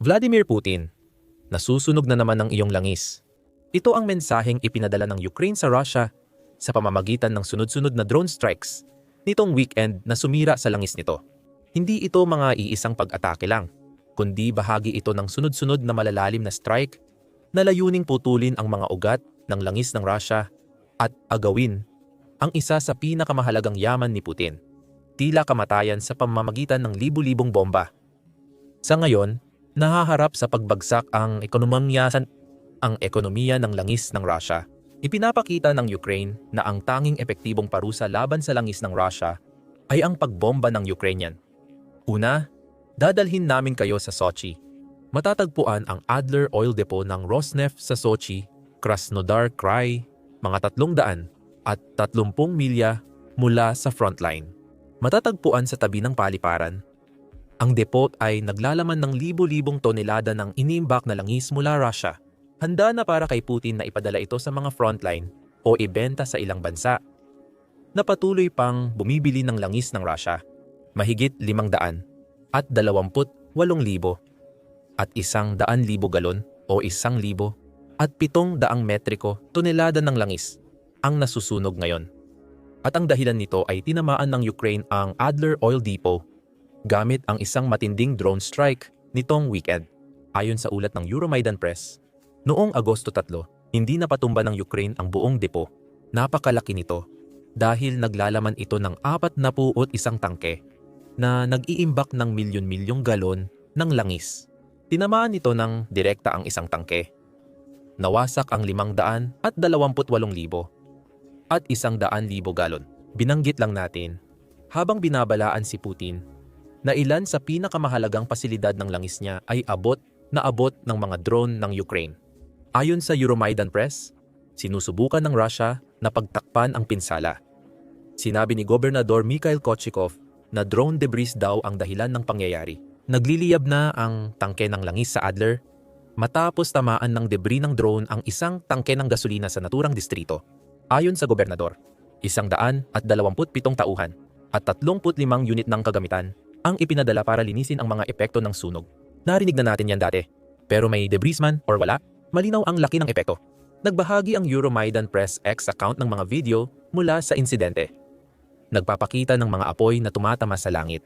Vladimir Putin, nasusunog na naman ng iyong langis. Ito ang mensaheng ipinadala ng Ukraine sa Russia sa pamamagitan ng sunod-sunod na drone strikes nitong weekend na sumira sa langis nito. Hindi ito mga iisang pag-atake lang, kundi bahagi ito ng sunod-sunod na malalalim na strike na layuning putulin ang mga ugat ng langis ng Russia at agawin ang isa sa pinakamahalagang yaman ni Putin. Tila kamatayan sa pamamagitan ng libu-libong bomba. Sa ngayon, nahaharap sa pagbagsak ang ekonomiya ang ekonomiya ng langis ng Russia. Ipinapakita ng Ukraine na ang tanging epektibong parusa laban sa langis ng Russia ay ang pagbomba ng Ukrainian. Una, dadalhin namin kayo sa Sochi. Matatagpuan ang Adler Oil Depot ng Rosneft sa Sochi, Krasnodar Krai, mga tatlong daan at 30 milya mula sa frontline. Matatagpuan sa tabi ng paliparan ang depot ay naglalaman ng libo-libong tonelada ng inimbak na langis mula Russia. Handa na para kay Putin na ipadala ito sa mga frontline o ibenta sa ilang bansa. Napatuloy pang bumibili ng langis ng Russia, mahigit 500 at 28,000 at isang daan libo galon o isang libo at pitong daang metriko tonelada ng langis ang nasusunog ngayon. At ang dahilan nito ay tinamaan ng Ukraine ang Adler Oil Depot gamit ang isang matinding drone strike nitong weekend. Ayon sa ulat ng Euromaidan Press, noong Agosto 3, hindi napatumba ng Ukraine ang buong depo. Napakalaki nito dahil naglalaman ito ng apat na puot isang tangke na nag-iimbak ng milyon-milyong galon ng langis. Tinamaan nito ng direkta ang isang tangke. Nawasak ang 500 at 28,000 at 100,000 galon. Binanggit lang natin, habang binabalaan si Putin na ilan sa pinakamahalagang pasilidad ng langis niya ay abot na abot ng mga drone ng Ukraine. Ayon sa Euromaidan Press, sinusubukan ng Russia na pagtakpan ang pinsala. Sinabi ni Gobernador Mikhail Kochikov na drone debris daw ang dahilan ng pangyayari. Nagliliyab na ang tangke ng langis sa Adler matapos tamaan ng debris ng drone ang isang tangke ng gasolina sa naturang distrito. Ayon sa gobernador, isang daan at dalawamput pitong tauhan at 35 unit ng kagamitan ang ipinadala para linisin ang mga epekto ng sunog. Narinig na natin yan dati. Pero may debris man or wala, malinaw ang laki ng epekto. Nagbahagi ang Euromaidan Press X account ng mga video mula sa insidente. Nagpapakita ng mga apoy na tumatama sa langit.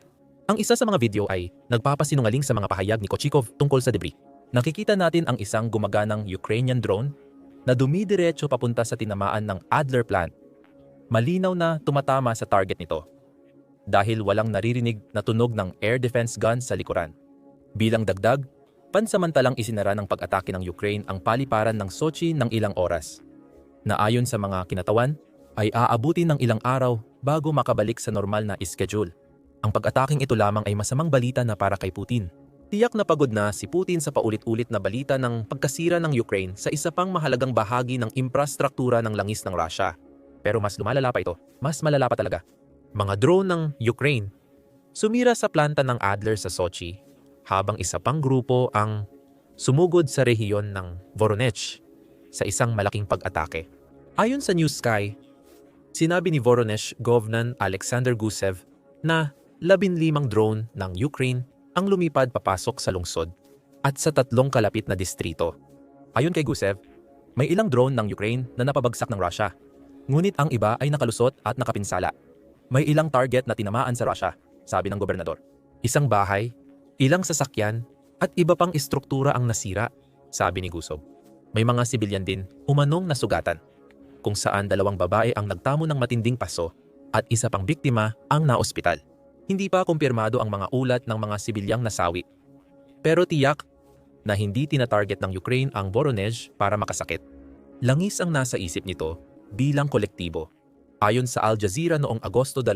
Ang isa sa mga video ay nagpapasinungaling sa mga pahayag ni Kochikov tungkol sa debris. Nakikita natin ang isang gumaganang Ukrainian drone na dumidiretso papunta sa tinamaan ng Adler plant. Malinaw na tumatama sa target nito dahil walang naririnig na tunog ng air defense gun sa likuran. Bilang dagdag, pansamantalang isinara ng pag-atake ng Ukraine ang paliparan ng Sochi ng ilang oras, na ayon sa mga kinatawan ay aabuti ng ilang araw bago makabalik sa normal na schedule. Ang pag-ataking ito lamang ay masamang balita na para kay Putin. Tiyak na pagod na si Putin sa paulit-ulit na balita ng pagkasira ng Ukraine sa isa pang mahalagang bahagi ng infrastruktura ng langis ng Russia. Pero mas lumalala pa ito. Mas malala pa talaga mga drone ng Ukraine, sumira sa planta ng Adler sa Sochi habang isa pang grupo ang sumugod sa rehiyon ng Voronezh sa isang malaking pag-atake. Ayon sa News Sky, sinabi ni Voronezh Govnan Alexander Gusev na 15 drone ng Ukraine ang lumipad papasok sa lungsod at sa tatlong kalapit na distrito. Ayon kay Gusev, may ilang drone ng Ukraine na napabagsak ng Russia, ngunit ang iba ay nakalusot at nakapinsala. May ilang target na tinamaan sa Russia, sabi ng gobernador. Isang bahay, ilang sasakyan, at iba pang istruktura ang nasira, sabi ni Gusob. May mga sibilyan din umanong nasugatan, kung saan dalawang babae ang nagtamo ng matinding paso at isa pang biktima ang naospital. Hindi pa kumpirmado ang mga ulat ng mga sibilyang nasawi. Pero tiyak na hindi tinatarget ng Ukraine ang Voronezh para makasakit. Langis ang nasa isip nito bilang kolektibo Ayon sa Al Jazeera noong Agosto 2,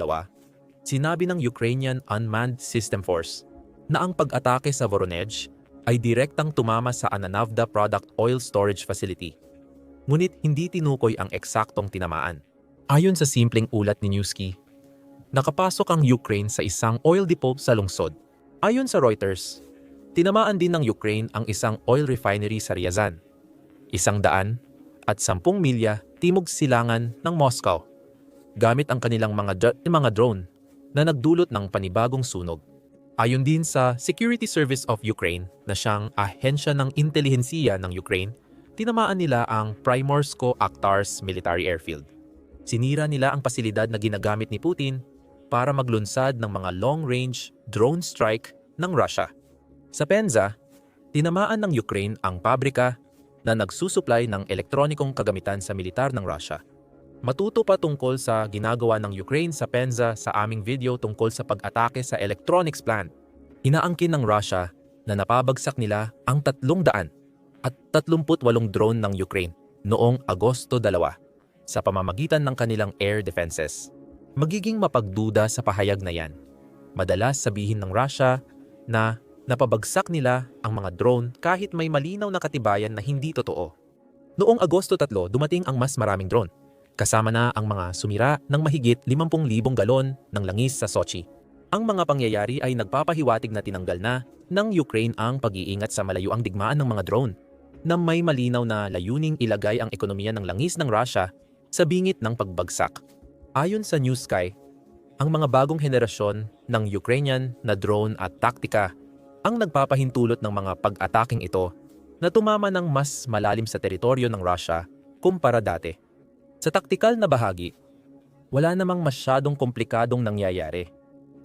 sinabi ng Ukrainian Unmanned System Force na ang pag-atake sa Voronezh ay direktang tumama sa Ananavda Product Oil Storage Facility. Ngunit hindi tinukoy ang eksaktong tinamaan. Ayon sa simpleng ulat ni Newsky, nakapasok ang Ukraine sa isang oil depot sa lungsod. Ayon sa Reuters, tinamaan din ng Ukraine ang isang oil refinery sa Ryazan, isang daan at sampung milya timog silangan ng Moscow gamit ang kanilang mga, mga drone na nagdulot ng panibagong sunog. Ayon din sa Security Service of Ukraine na siyang ahensya ng intelihensiya ng Ukraine, tinamaan nila ang Primorsko-Aktars Military Airfield. Sinira nila ang pasilidad na ginagamit ni Putin para maglunsad ng mga long-range drone strike ng Russia. Sa Penza, tinamaan ng Ukraine ang pabrika na nagsusuplay ng elektronikong kagamitan sa militar ng Russia. Matuto pa tungkol sa ginagawa ng Ukraine sa Penza sa aming video tungkol sa pag-atake sa electronics plant. Inaangkin ng Russia na napabagsak nila ang 300 at 38 drone ng Ukraine noong Agosto 2 sa pamamagitan ng kanilang air defenses. Magiging mapagduda sa pahayag na yan. Madalas sabihin ng Russia na napabagsak nila ang mga drone kahit may malinaw na katibayan na hindi totoo. Noong Agosto 3, dumating ang mas maraming drone kasama na ang mga sumira ng mahigit 50,000 galon ng langis sa Sochi. Ang mga pangyayari ay nagpapahiwatig na tinanggal na ng Ukraine ang pag-iingat sa malayuang digmaan ng mga drone na may malinaw na layuning ilagay ang ekonomiya ng langis ng Russia sa bingit ng pagbagsak. Ayon sa New Sky, ang mga bagong henerasyon ng Ukrainian na drone at taktika ang nagpapahintulot ng mga pag-ataking ito na tumama ng mas malalim sa teritoryo ng Russia kumpara dati. Sa taktikal na bahagi, wala namang masyadong komplikadong nangyayari.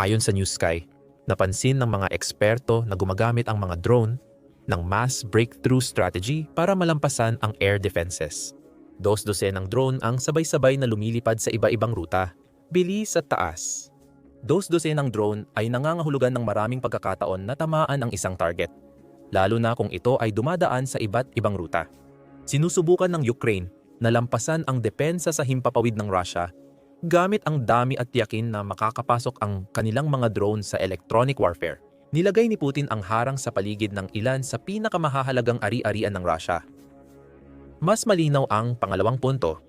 Ayon sa New Sky, napansin ng mga eksperto na gumagamit ang mga drone ng mass breakthrough strategy para malampasan ang air defenses. Dos-dosen ng drone ang sabay-sabay na lumilipad sa iba-ibang ruta, bilis at taas. Dos-dosen ng drone ay nangangahulugan ng maraming pagkakataon na tamaan ang isang target, lalo na kung ito ay dumadaan sa iba't ibang ruta. Sinusubukan ng Ukraine na lampasan ang depensa sa himpapawid ng Russia gamit ang dami at tiyakin na makakapasok ang kanilang mga drone sa electronic warfare. Nilagay ni Putin ang harang sa paligid ng ilan sa pinakamahahalagang ari-arian ng Russia. Mas malinaw ang pangalawang punto.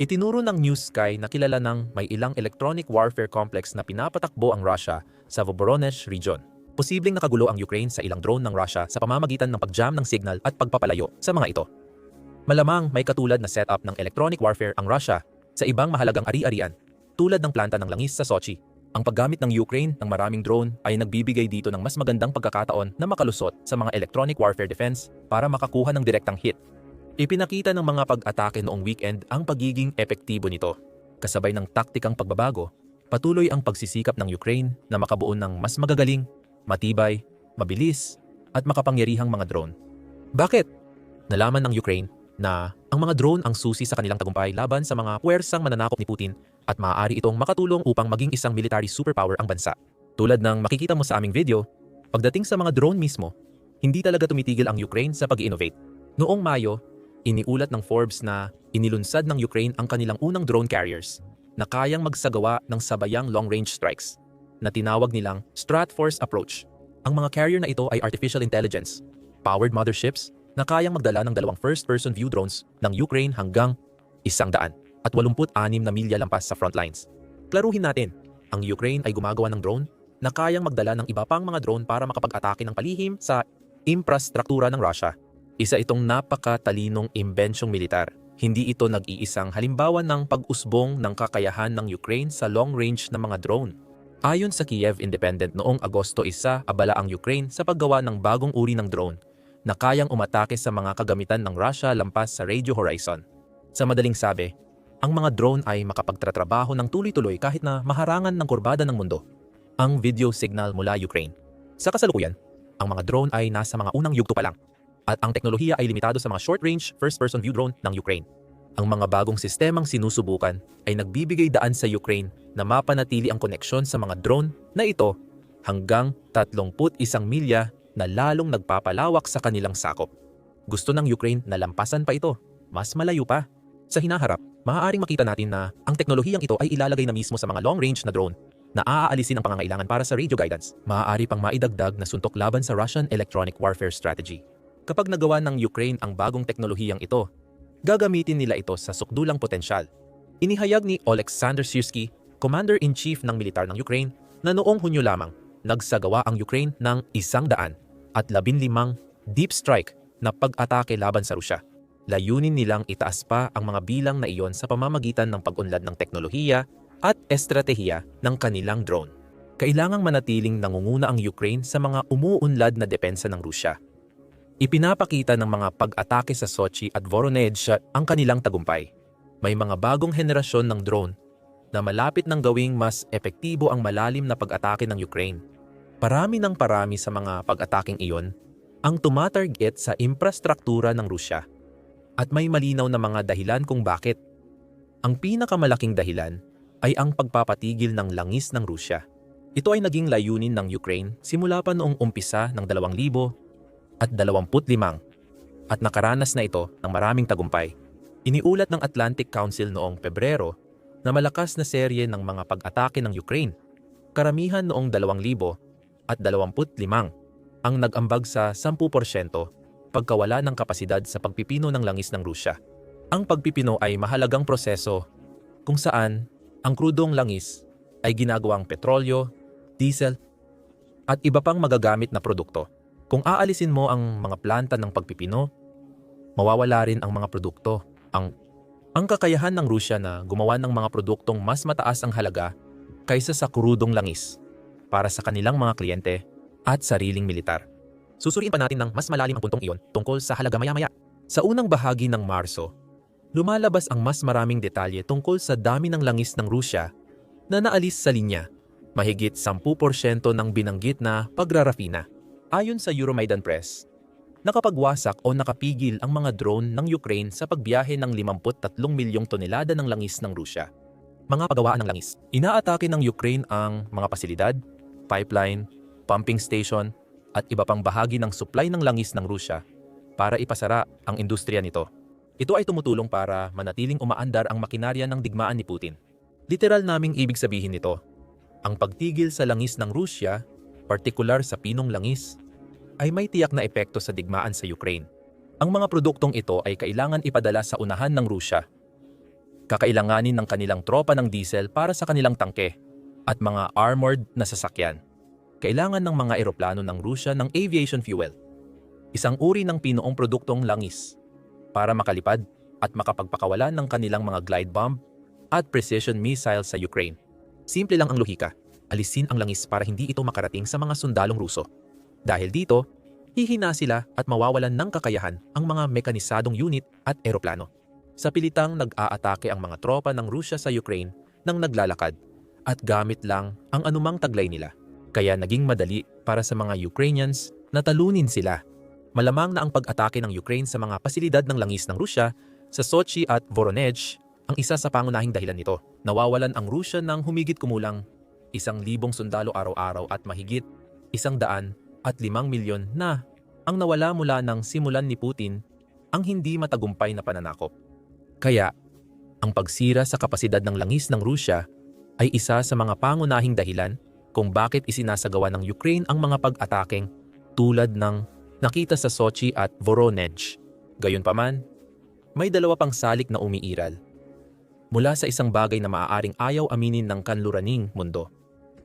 Itinuro ng New Sky na kilala ng may ilang electronic warfare complex na pinapatakbo ang Russia sa Voronezh region. Posibleng nakagulo ang Ukraine sa ilang drone ng Russia sa pamamagitan ng pag-jam ng signal at pagpapalayo sa mga ito. Malamang may katulad na setup ng electronic warfare ang Russia sa ibang mahalagang ari-arian tulad ng planta ng langis sa Sochi. Ang paggamit ng Ukraine ng maraming drone ay nagbibigay dito ng mas magandang pagkakataon na makalusot sa mga electronic warfare defense para makakuha ng direktang hit. Ipinakita ng mga pag-atake noong weekend ang pagiging epektibo nito. Kasabay ng taktikang pagbabago, patuloy ang pagsisikap ng Ukraine na makabuo ng mas magagaling, matibay, mabilis, at makapangyarihang mga drone. Bakit? Nalaman ng Ukraine na ang mga drone ang susi sa kanilang tagumpay laban sa mga puwersang mananakop ni Putin at maaari itong makatulong upang maging isang military superpower ang bansa. Tulad ng makikita mo sa aming video, pagdating sa mga drone mismo, hindi talaga tumitigil ang Ukraine sa pag-innovate. Noong Mayo, iniulat ng Forbes na inilunsad ng Ukraine ang kanilang unang drone carriers na kayang magsagawa ng sabayang long-range strikes na tinawag nilang Stratforce Approach. Ang mga carrier na ito ay artificial intelligence, powered motherships na kayang magdala ng dalawang first-person view drones ng Ukraine hanggang isang daan at 86 na milya lampas sa front lines. Klaruhin natin, ang Ukraine ay gumagawa ng drone na kayang magdala ng iba pang mga drone para makapag-atake ng palihim sa infrastruktura ng Russia. Isa itong napakatalinong imbensyong militar. Hindi ito nag-iisang halimbawa ng pag-usbong ng kakayahan ng Ukraine sa long-range na mga drone. Ayon sa Kiev Independent noong Agosto 1, abala ang Ukraine sa paggawa ng bagong uri ng drone na kayang umatake sa mga kagamitan ng Russia lampas sa radio horizon. Sa madaling sabi, ang mga drone ay makapagtratrabaho ng tuloy-tuloy kahit na maharangan ng kurbada ng mundo. Ang video signal mula Ukraine. Sa kasalukuyan, ang mga drone ay nasa mga unang yugto pa lang at ang teknolohiya ay limitado sa mga short-range first-person view drone ng Ukraine. Ang mga bagong sistemang sinusubukan ay nagbibigay daan sa Ukraine na mapanatili ang koneksyon sa mga drone na ito hanggang 31 milya na lalong nagpapalawak sa kanilang sakop. Gusto ng Ukraine na lampasan pa ito, mas malayo pa. Sa hinaharap, maaaring makita natin na ang teknolohiyang ito ay ilalagay na mismo sa mga long-range na drone na aaalisin ang pangangailangan para sa radio guidance. Maaari pang maidagdag na suntok laban sa Russian electronic warfare strategy. Kapag nagawa ng Ukraine ang bagong teknolohiyang ito, gagamitin nila ito sa sukdulang potensyal. Inihayag ni Alexander Sirski, Commander-in-Chief ng militar ng Ukraine, na noong Hunyo lamang, nagsagawa ang Ukraine ng isang daan at 15 deep strike na pag-atake laban sa Rusya. Layunin nilang itaas pa ang mga bilang na iyon sa pamamagitan ng pag-unlad ng teknolohiya at estratehiya ng kanilang drone. kailangang manatiling nangunguna ang Ukraine sa mga umuunlad na depensa ng Rusya. Ipinapakita ng mga pag-atake sa Sochi at Voronezh ang kanilang tagumpay. May mga bagong henerasyon ng drone na malapit ng gawing mas epektibo ang malalim na pag-atake ng Ukraine. Parami ng parami sa mga pag-ataking iyon ang tumatarget sa infrastruktura ng Rusya. At may malinaw na mga dahilan kung bakit. Ang pinakamalaking dahilan ay ang pagpapatigil ng langis ng Rusya. Ito ay naging layunin ng Ukraine simula pa noong umpisa ng 2000 at 25 at nakaranas na ito ng maraming tagumpay. Iniulat ng Atlantic Council noong Pebrero na malakas na serye ng mga pag-atake ng Ukraine. Karamihan noong 2000 at 25 ang nag-ambag sa 10% pagkawala ng kapasidad sa pagpipino ng langis ng Rusya. Ang pagpipino ay mahalagang proseso kung saan ang krudong langis ay ginagawang petrolyo, diesel, at iba pang magagamit na produkto. Kung aalisin mo ang mga planta ng pagpipino, mawawala rin ang mga produkto. Ang, ang kakayahan ng Rusya na gumawa ng mga produktong mas mataas ang halaga kaysa sa krudong langis para sa kanilang mga kliyente at sariling militar. Susuriin pa natin ng mas malalim ang puntong iyon tungkol sa halaga maya-maya. Sa unang bahagi ng Marso, lumalabas ang mas maraming detalye tungkol sa dami ng langis ng Rusya na naalis sa linya, mahigit 10% ng binanggit na pagrarafina. Ayon sa Euromaidan Press, nakapagwasak o nakapigil ang mga drone ng Ukraine sa pagbiyahe ng 53 milyong tonelada ng langis ng Rusya. Mga pagawaan ng langis. Inaatake ng Ukraine ang mga pasilidad, pipeline, pumping station, at iba pang bahagi ng supply ng langis ng Rusya para ipasara ang industriya nito. Ito ay tumutulong para manatiling umaandar ang makinarya ng digmaan ni Putin. Literal naming ibig sabihin nito, ang pagtigil sa langis ng Rusya, partikular sa pinong langis, ay may tiyak na epekto sa digmaan sa Ukraine. Ang mga produktong ito ay kailangan ipadala sa unahan ng Rusya. Kakailanganin ng kanilang tropa ng diesel para sa kanilang tangke at mga armored na sasakyan. Kailangan ng mga eroplano ng Rusya ng aviation fuel, isang uri ng pinoong produktong langis, para makalipad at makapagpakawalan ng kanilang mga glide bomb at precision missile sa Ukraine. Simple lang ang lohika, alisin ang langis para hindi ito makarating sa mga sundalong Ruso. Dahil dito, hihina sila at mawawalan ng kakayahan ang mga mekanisadong unit at eroplano. Sa pilitang nag-aatake ang mga tropa ng Rusya sa Ukraine nang naglalakad at gamit lang ang anumang taglay nila. Kaya naging madali para sa mga Ukrainians na talunin sila. Malamang na ang pag-atake ng Ukraine sa mga pasilidad ng langis ng Rusya sa Sochi at Voronezh ang isa sa pangunahing dahilan nito. Nawawalan ang Rusya ng humigit kumulang isang libong sundalo araw-araw at mahigit isang daan at limang milyon na ang nawala mula ng simulan ni Putin ang hindi matagumpay na pananakop. Kaya, ang pagsira sa kapasidad ng langis ng Rusya ay isa sa mga pangunahing dahilan kung bakit isinasagawa ng Ukraine ang mga pag-atakeng tulad ng nakita sa Sochi at Voronezh. Gayunpaman, may dalawa pang salik na umiiral. Mula sa isang bagay na maaaring ayaw aminin ng kanluraning mundo.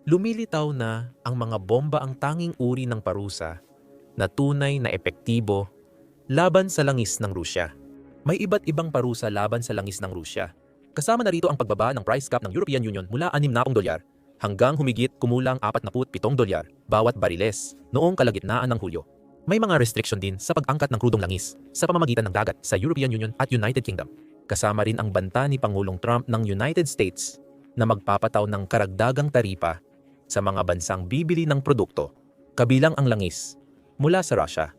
Lumilitaw na ang mga bomba ang tanging uri ng parusa na tunay na epektibo laban sa langis ng Rusya. May iba't ibang parusa laban sa langis ng Rusya. Kasama na rito ang pagbaba ng price cap ng European Union mula 60 dolyar hanggang humigit kumulang 47 dolyar bawat bariles noong kalagitnaan ng Hulyo. May mga restriction din sa pag-angkat ng krudong langis sa pamamagitan ng dagat sa European Union at United Kingdom. Kasama rin ang banta ni Pangulong Trump ng United States na magpapataw ng karagdagang taripa sa mga bansang bibili ng produkto, kabilang ang langis, mula sa Russia.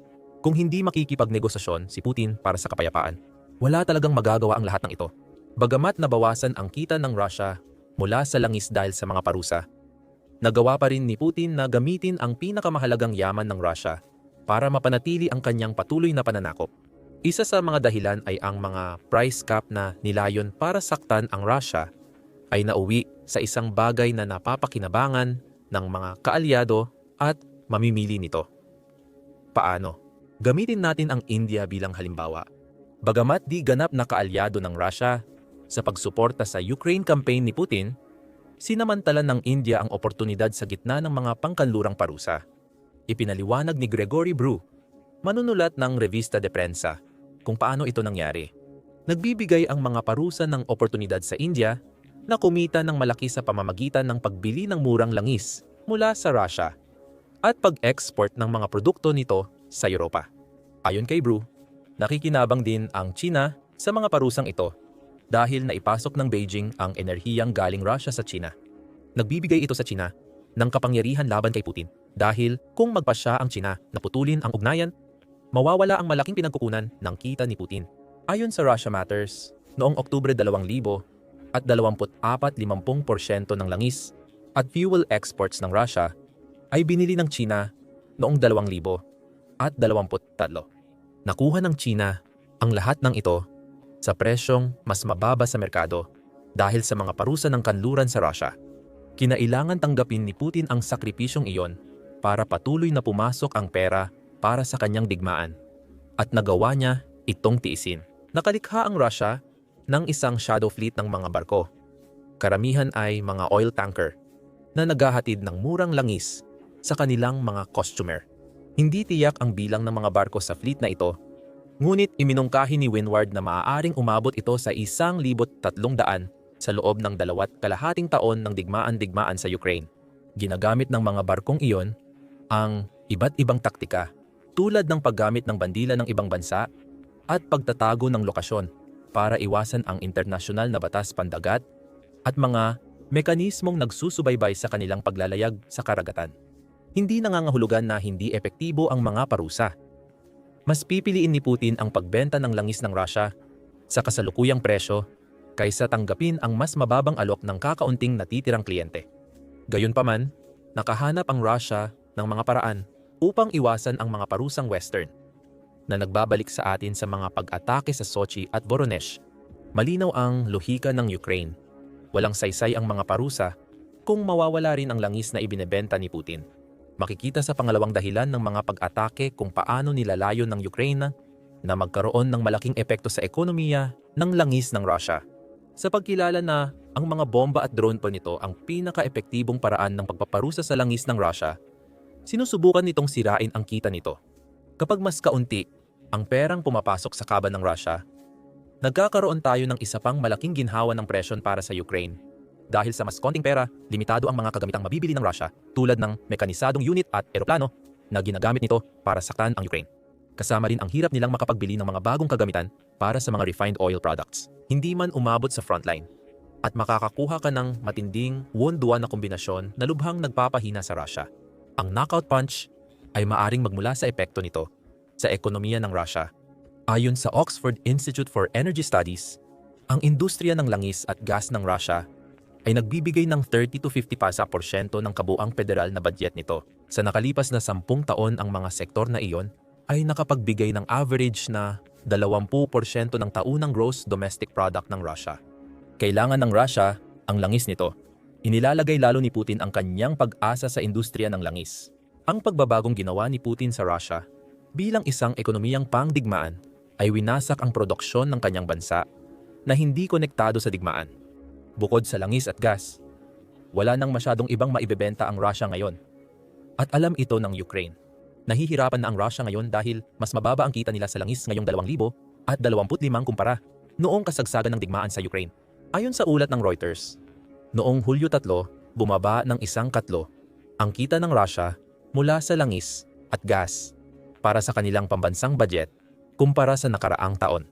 Kung hindi makikipagnegosasyon si Putin para sa kapayapaan, wala talagang magagawa ang lahat ng ito. Bagamat nabawasan ang kita ng Russia mula sa langis dahil sa mga parusa, nagawa pa rin ni Putin na gamitin ang pinakamahalagang yaman ng Russia para mapanatili ang kanyang patuloy na pananakop. Isa sa mga dahilan ay ang mga price cap na nilayon para saktan ang Russia ay nauwi sa isang bagay na napapakinabangan ng mga kaalyado at mamimili nito. Paano? Gamitin natin ang India bilang halimbawa. Bagamat di ganap na kaalyado ng Russia sa pagsuporta sa Ukraine campaign ni Putin, sinamantala ng India ang oportunidad sa gitna ng mga pangkanlurang parusa. Ipinaliwanag ni Gregory Brew, manunulat ng Revista de Prensa, kung paano ito nangyari. Nagbibigay ang mga parusa ng oportunidad sa India na kumita ng malaki sa pamamagitan ng pagbili ng murang langis mula sa Russia at pag-export ng mga produkto nito sa Europa. Ayon kay Brew, nakikinabang din ang China sa mga parusang ito dahil naipasok ng Beijing ang enerhiyang galing Russia sa China. Nagbibigay ito sa China ng kapangyarihan laban kay Putin dahil kung magpasya ang China na putulin ang ugnayan, mawawala ang malaking pinagkukunan ng kita ni Putin. Ayon sa Russia Matters, noong Oktubre 2000 at 24-50% ng langis at fuel exports ng Russia ay binili ng China noong 2000 at 23. Nakuha ng China ang lahat ng ito sa presyong mas mababa sa merkado dahil sa mga parusa ng kanluran sa Russia. Kinailangan tanggapin ni Putin ang sakripisyong iyon para patuloy na pumasok ang pera para sa kanyang digmaan at nagawa niya itong tiisin. Nakalikha ang Russia ng isang shadow fleet ng mga barko. Karamihan ay mga oil tanker na naghahatid ng murang langis sa kanilang mga customer. Hindi tiyak ang bilang ng mga barko sa fleet na ito, ngunit iminungkahi ni Windward na maaaring umabot ito sa isang libot tatlong daan sa loob ng dalawat kalahating taon ng digmaan-digmaan sa Ukraine. Ginagamit ng mga barkong iyon ang iba't ibang taktika tulad ng paggamit ng bandila ng ibang bansa at pagtatago ng lokasyon para iwasan ang internasyonal na batas pandagat at mga mekanismong nagsusubaybay sa kanilang paglalayag sa karagatan. Hindi nangangahulugan na hindi epektibo ang mga parusa. Mas pipiliin ni Putin ang pagbenta ng langis ng Russia sa kasalukuyang presyo kaysa tanggapin ang mas mababang alok ng kakaunting natitirang kliyente. Gayunpaman, nakahanap ang Russia ng mga paraan upang iwasan ang mga parusang Western na nagbabalik sa atin sa mga pag-atake sa Sochi at Voronezh. Malinaw ang lohika ng Ukraine. Walang saysay ang mga parusa kung mawawala rin ang langis na ibinebenta ni Putin. Makikita sa pangalawang dahilan ng mga pag-atake kung paano nilalayo ng Ukraine na magkaroon ng malaking epekto sa ekonomiya ng langis ng Russia. Sa pagkilala na ang mga bomba at drone po nito ang pinaka-epektibong paraan ng pagpaparusa sa langis ng Russia, sinusubukan nitong sirain ang kita nito. Kapag mas kaunti ang perang pumapasok sa kaban ng Russia, nagkakaroon tayo ng isa pang malaking ginhawa ng presyon para sa Ukraine. Dahil sa mas konting pera, limitado ang mga kagamitang mabibili ng Russia tulad ng mekanisadong unit at eroplano na ginagamit nito para saktan ang Ukraine. Kasama rin ang hirap nilang makapagbili ng mga bagong kagamitan para sa mga refined oil products. Hindi man umabot sa frontline. At makakakuha ka ng matinding won-duan na kombinasyon na lubhang nagpapahina sa Russia. Ang knockout punch ay maaring magmula sa epekto nito sa ekonomiya ng Russia. Ayon sa Oxford Institute for Energy Studies, ang industriya ng langis at gas ng Russia ay nagbibigay ng 30 to 50 pa sa porsyento ng kabuang federal na budget nito. Sa nakalipas na 10 taon ang mga sektor na iyon ay nakapagbigay ng average na 20% ng taunang gross domestic product ng Russia. Kailangan ng Russia ang langis nito. Inilalagay lalo ni Putin ang kanyang pag-asa sa industriya ng langis. Ang pagbabagong ginawa ni Putin sa Russia bilang isang ekonomiyang pangdigmaan ay winasak ang produksyon ng kanyang bansa na hindi konektado sa digmaan. Bukod sa langis at gas, wala nang masyadong ibang maibebenta ang Russia ngayon. At alam ito ng Ukraine. Nahihirapan na ang Russia ngayon dahil mas mababa ang kita nila sa langis ngayong 2,000 at 25 kumpara noong kasagsagan ng digmaan sa Ukraine. Ayon sa ulat ng Reuters, noong Hulyo 3, bumaba ng isang katlo ang kita ng Russia mula sa langis at gas para sa kanilang pambansang budget kumpara sa nakaraang taon.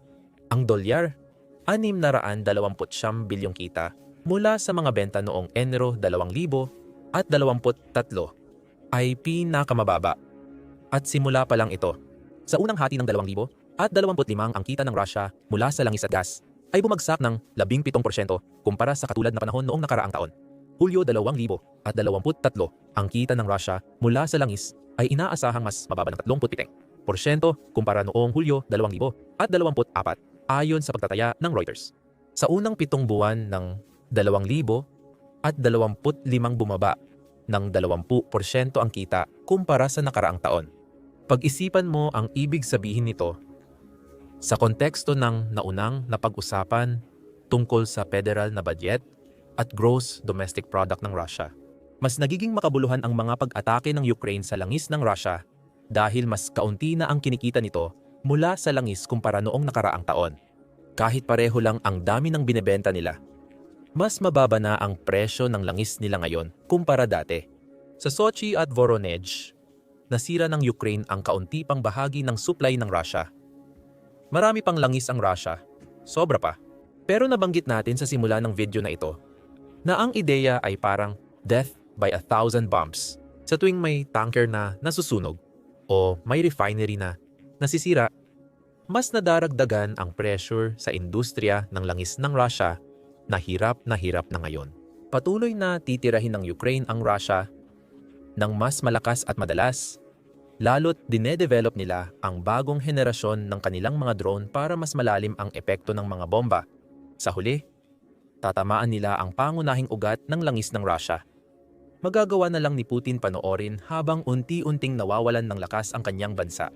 Ang dolyar, 629 bilyong kita mula sa mga benta noong Enero 2000 at 23 ay pinakamababa at simula pa lang ito. Sa unang hati ng 2,000 at 25 ang kita ng Russia mula sa langis at gas ay bumagsak ng 17% kumpara sa katulad na panahon noong nakaraang taon. Hulyo 2000 at 23 ang kita ng Russia mula sa langis ay inaasahang mas mababa ng 37% kumpara noong Hulyo 2000 at 24 ayon sa pagtataya ng Reuters. Sa unang pitong buwan ng 2,000 at 25 bumaba ng 20% ang kita kumpara sa nakaraang taon. Pag-isipan mo ang ibig sabihin nito sa konteksto ng naunang napag-usapan tungkol sa federal na budget at gross domestic product ng Russia. Mas nagiging makabuluhan ang mga pag-atake ng Ukraine sa langis ng Russia dahil mas kaunti na ang kinikita nito mula sa langis kumpara noong nakaraang taon. Kahit pareho lang ang dami ng binebenta nila, mas mababa na ang presyo ng langis nila ngayon kumpara dati. Sa Sochi at Voronezh, nasira ng Ukraine ang kaunti pang bahagi ng supply ng Russia. Marami pang langis ang Russia, sobra pa. Pero nabanggit natin sa simula ng video na ito na ang ideya ay parang death by a thousand bombs sa tuwing may tanker na nasusunog o may refinery na nasisira, mas nadaragdagan ang pressure sa industriya ng langis ng Russia na hirap na hirap na ngayon. Patuloy na titirahin ng Ukraine ang Russia ng mas malakas at madalas, lalo't dinedevelop nila ang bagong henerasyon ng kanilang mga drone para mas malalim ang epekto ng mga bomba. Sa huli, tatamaan nila ang pangunahing ugat ng langis ng Russia. Magagawa na lang ni Putin panoorin habang unti-unting nawawalan ng lakas ang kanyang bansa.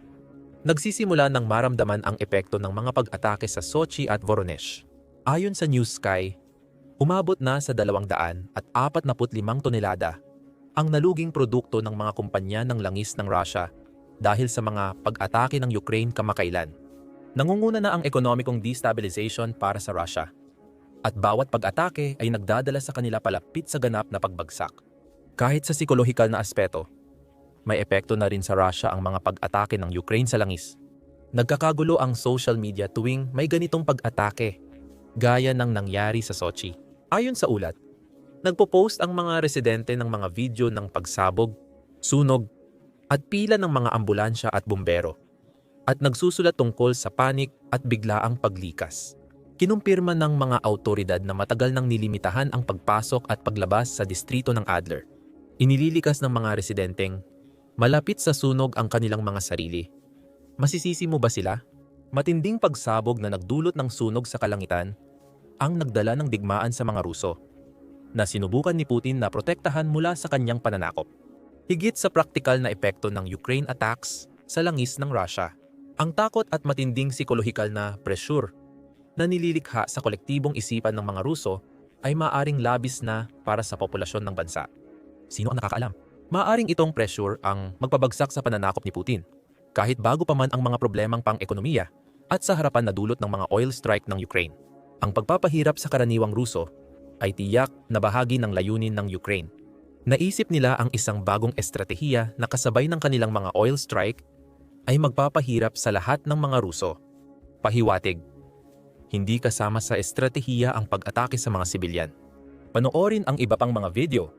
Nagsisimula ng maramdaman ang epekto ng mga pag-atake sa Sochi at Voronezh. Ayon sa News Sky, umabot na sa 200 at 45 tonelada ang naluging produkto ng mga kumpanya ng langis ng Russia dahil sa mga pag-atake ng Ukraine kamakailan. Nangunguna na ang ekonomikong destabilization para sa Russia. At bawat pag-atake ay nagdadala sa kanila palapit sa ganap na pagbagsak. Kahit sa psikolohikal na aspeto, may epekto na rin sa Russia ang mga pag-atake ng Ukraine sa langis. Nagkakagulo ang social media tuwing may ganitong pag-atake, gaya ng nangyari sa Sochi. Ayon sa ulat, nagpo-post ang mga residente ng mga video ng pagsabog, sunog, at pila ng mga ambulansya at bumbero, at nagsusulat tungkol sa panik at biglaang paglikas. Kinumpirma ng mga autoridad na matagal nang nilimitahan ang pagpasok at paglabas sa distrito ng Adler. Inililikas ng mga residenteng malapit sa sunog ang kanilang mga sarili. Masisisi mo ba sila? Matinding pagsabog na nagdulot ng sunog sa kalangitan ang nagdala ng digmaan sa mga Ruso na sinubukan ni Putin na protektahan mula sa kanyang pananakop. Higit sa praktikal na epekto ng Ukraine attacks sa langis ng Russia, ang takot at matinding psikolohikal na pressure na nililikha sa kolektibong isipan ng mga Ruso ay maaring labis na para sa populasyon ng bansa. Sino ang nakakaalam? Maaring itong pressure ang magpabagsak sa pananakop ni Putin, kahit bago pa man ang mga problemang pang-ekonomiya at sa harapan na dulot ng mga oil strike ng Ukraine. Ang pagpapahirap sa karaniwang Ruso ay tiyak na bahagi ng layunin ng Ukraine. Naisip nila ang isang bagong estratehiya na kasabay ng kanilang mga oil strike ay magpapahirap sa lahat ng mga Ruso. Pahiwatig, hindi kasama sa estratehiya ang pag-atake sa mga sibilyan. Panoorin ang iba pang mga video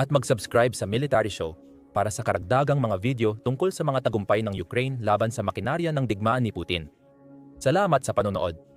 at mag-subscribe sa Military Show para sa karagdagang mga video tungkol sa mga tagumpay ng Ukraine laban sa makinarya ng digmaan ni Putin. Salamat sa panonood.